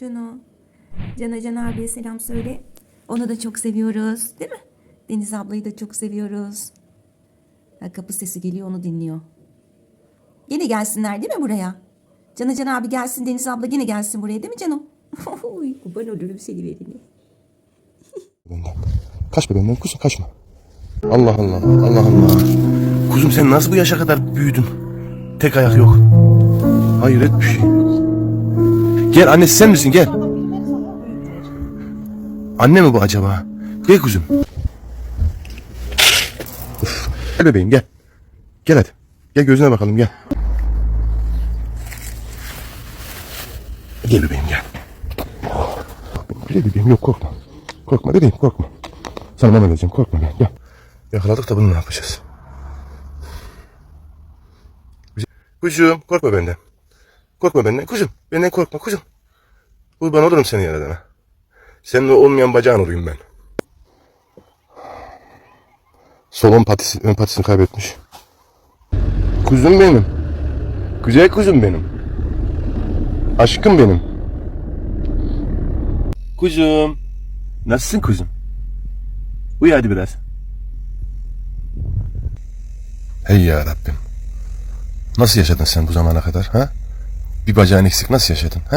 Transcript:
Cano. Cana Can abiye selam söyle. Onu da çok seviyoruz. Değil mi? Deniz ablayı da çok seviyoruz. Ha, kapı sesi geliyor onu dinliyor. Yine gelsinler değil mi buraya? Cana Can abi gelsin Deniz abla yine gelsin buraya değil mi Cano? Kurban olurum seni verene. Benden. Kaçma benden kuzum kaçma. Allah Allah Allah Allah. Kuzum sen nasıl bu yaşa kadar büyüdün? Tek ayak yok. Hayret bir şey. Gel annesi sen misin gel. Anne mi bu acaba? Gel kuzum. Gel bebeğim gel. Gel hadi. Gel gözüne bakalım gel. Gel bebeğim gel. Gel bebeğim yok korkma. Korkma bebeğim korkma. Sana mama vereceğim korkma gel gel. Yakaladık da bunu ne yapacağız? Kuzum korkma benden. Korkma benden kuzum. Benden korkma kuzum. Kurban olurum seni yaradana. Senin o olmayan bacağın olayım ben. Solon patisi, ön patisini kaybetmiş. Kuzum benim. Güzel kuzum benim. Aşkım benim. Kuzum. Nasılsın kuzum? Uyu hadi biraz. Hey ya Rabbim. Nasıl yaşadın sen bu zamana kadar ha? Bir bacağın eksik nasıl yaşadın ha?